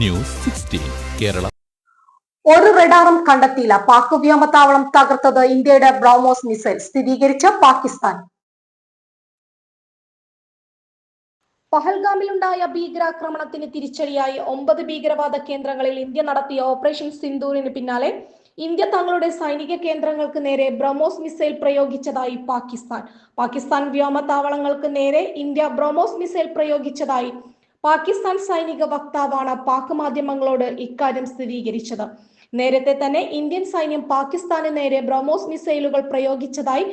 News sixteen Kerala. ഒരു റഡാറും കണ്ടെത്തിയില്ല. പാക് വ്യോമത്താവളം തകർത്തത് ഇന്ത്യയുടെ ബ്രഹ്മോസ് മിസൈൽ സ്ഥിരീകരിച്ച പാകിസ്ഥാൻ. പഹൽഗാമിലുണ്ടായ ഭീകരാക്രമണത്തിന് തിരിച്ചടിയായി ഒമ്പത് ഭീകരവാദ കേന്ദ്രങ്ങളിൽ ഇന്ത്യ നടത്തിയ ഓപ്പറേഷൻ സിന്ദൂറിന് പിന്നാലെ ഇന്ത്യ തങ്ങളുടെ സൈനിക കേന്ദ്രങ്ങൾക്ക് നേരെ ബ്രഹ്മോസ് മിസൈൽ പ്രയോഗിച്ചതായി പാകിസ്ഥാൻ. പാകിസ്ഥാൻ വ്യോമത്താവളങ്ങൾക്ക് നേരെ ഇന്ത്യ ബ്രഹ്മോസ് മിസൈൽ പ്രയോഗിച്ചതായി പാകിസ്ഥാൻ സൈനിക വക്താവാണ് പാക് മാധ്യമങ്ങളോട് ഇക്കാര്യം സ്ഥിരീകരിച്ചത്. നേരത്തെ തന്നെ ഇന്ത്യൻ സൈന്യം പാകിസ്ഥാന് നേരെ ബ്രഹ്മോസ് മിസൈലുകൾ പ്രയോഗിച്ചതായി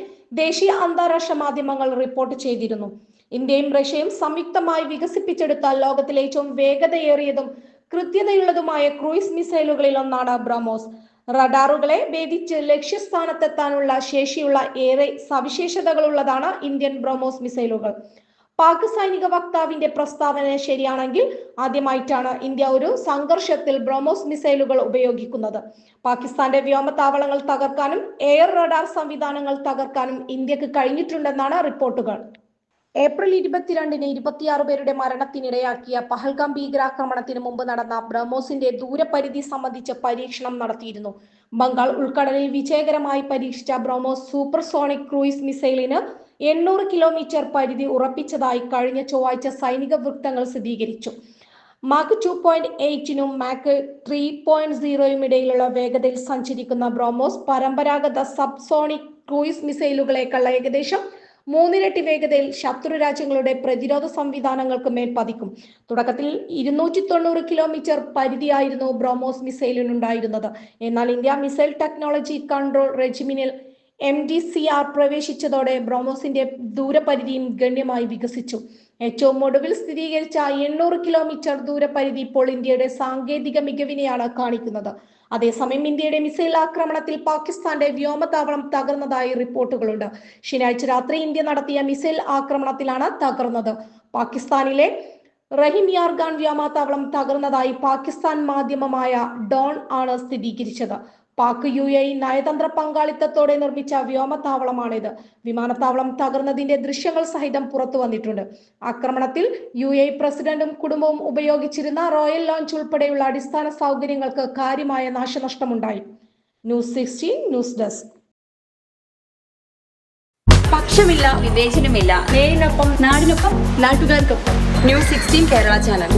ദേശീയ അന്താരാഷ്ട്ര മാധ്യമങ്ങൾ റിപ്പോർട്ട് ചെയ്തിരുന്നു. ഇന്ത്യയും റഷ്യയും സംയുക്തമായി വികസിപ്പിച്ചെടുത്ത ലോകത്തിലെ ഏറ്റവും വേഗതയേറിയതും കൃത്യതയുള്ളതുമായ ക്രൂയിസ് മിസൈലുകളിൽ ഒന്നാണ് ബ്രഹ്മോസ്. റഡാറുകളെ ഭേദിച്ച് ലക്ഷ്യസ്ഥാനത്തെത്താനുള്ള ശേഷിയുള്ള ഏറെ സവിശേഷതകളുള്ളതാണ് ഇന്ത്യൻ ബ്രഹ്മോസ് മിസൈലുകൾ. പാക് സൈനിക വക്താവിന്റെ പ്രസ്താവന ശരിയാണെങ്കിൽ ആദ്യമായിട്ടാണ് ഇന്ത്യ ഒരു സംഘർഷത്തിൽ ബ്രഹ്മോസ് മിസൈലുകൾ ഉപയോഗിക്കുന്നത്. പാകിസ്ഥാന്റെ വ്യോമത്താവളങ്ങൾ തകർക്കാനും എയർ റഡാർ സംവിധാനങ്ങൾ തകർക്കാനും ഇന്ത്യയ്ക്ക് കഴിഞ്ഞിട്ടുണ്ടെന്നാണ് റിപ്പോർട്ടുകൾ. ഏപ്രിൽ ഇരുപത്തിരണ്ടിന് ഇരുപത്തിയാറ് പേരുടെ മരണത്തിനിടയാക്കിയ പഹൽഗാം ഭീകരാക്രമണത്തിന് മുമ്പ് നടന്ന ബ്രഹ്മോസിന്റെ ദൂരപരിധി സംബന്ധിച്ച പരീക്ഷണം നടത്തിയിരുന്നു. ബംഗാൾ ഉൾക്കടലിൽ വിജയകരമായി പരീക്ഷിച്ച ബ്രഹ്മോസ് സൂപ്പർസോണിക് ക്രൂയിസ് മിസൈലിന് എണ്ണൂറ് കിലോമീറ്റർ പരിധി ഉറപ്പിച്ചതായി കഴിഞ്ഞ ചൊവ്വാഴ്ച സൈനിക വൃത്തങ്ങൾ സ്ഥിരീകരിച്ചു. മാക് ടു പോയിന്റ് എയ്റ്റിനും മാക്ക് ത്രീ പോയിന്റ് സീറോയും ഇടയിലുള്ള വേഗതയിൽ സഞ്ചരിക്കുന്ന ബ്രോമോസ് പരമ്പരാഗത സബ്സോണിക് ക്രൂയിസ് മിസൈലുകളേക്കാൾ ഏകദേശം മൂന്നിരട്ടി വേഗതയിൽ ശത്രു രാജ്യങ്ങളുടെ പ്രതിരോധ സംവിധാനങ്ങൾക്ക് മേൽ പതിക്കും. തുടക്കത്തിൽ ഇരുന്നൂറ്റി തൊണ്ണൂറ് കിലോമീറ്റർ പരിധിയായിരുന്നു ബ്രോമോസ് മിസൈലിനുണ്ടായിരുന്നത്. എന്നാൽ ഇന്ത്യ മിസൈൽ ടെക്നോളജി കൺട്രോൾ റെജിമിനിൽ എം ഡി സി ആർ പ്രവേശിച്ചതോടെ ബ്രോമോസിന്റെ ദൂരപരിധിയും ഗണ്യമായി വികസിച്ചു. ഏറ്റവും ഒടുവിൽ സ്ഥിരീകരിച്ച എണ്ണൂറ് കിലോമീറ്റർ ദൂരപരിധി ഇപ്പോൾ ഇന്ത്യയുടെ സാങ്കേതിക മികവിനെയാണ് കാണിക്കുന്നത്. അതേസമയം ഇന്ത്യയുടെ മിസൈൽ ആക്രമണത്തിൽ പാകിസ്ഥാന്റെ വ്യോമതാവളം തകർന്നതായി റിപ്പോർട്ടുകളുണ്ട്. ശനിയാഴ്ച രാത്രി ഇന്ത്യ നടത്തിയ മിസൈൽ ആക്രമണത്തിലാണ് തകർന്നത്. പാകിസ്ഥാനിലെ റഹിം യാർഗാൻ വ്യോമതാവളം തകർന്നതായി പാകിസ്ഥാൻ മാധ്യമമായ ഡോൺ ആണ് സ്ഥിരീകരിച്ചത്. പാക് യു എ നയതന്ത്ര പങ്കാളിത്തത്തോടെ നിർമ്മിച്ച വ്യോമത്താവളമാണിത്. വിമാനത്താവളം തകർന്നതിന്റെ ദൃശ്യങ്ങൾ സഹിതം പുറത്തു വന്നിട്ടുണ്ട്. ആക്രമണത്തിൽ യു എ പ്രസിഡന്റും കുടുംബവും ഉപയോഗിച്ചിരുന്ന റോയൽ ലോഞ്ച് ഉൾപ്പെടെയുള്ള അടിസ്ഥാന സൗകര്യങ്ങൾക്ക് കാര്യമായ നാശനഷ്ടമുണ്ടായി. News sixteen news desk. പക്ഷമില്ല വിവേചനമില്ല. നേരിനൊപ്പം നാടിനൊപ്പം നാട്ടുകാർക്കൊപ്പം. News sixteen Kerala channel.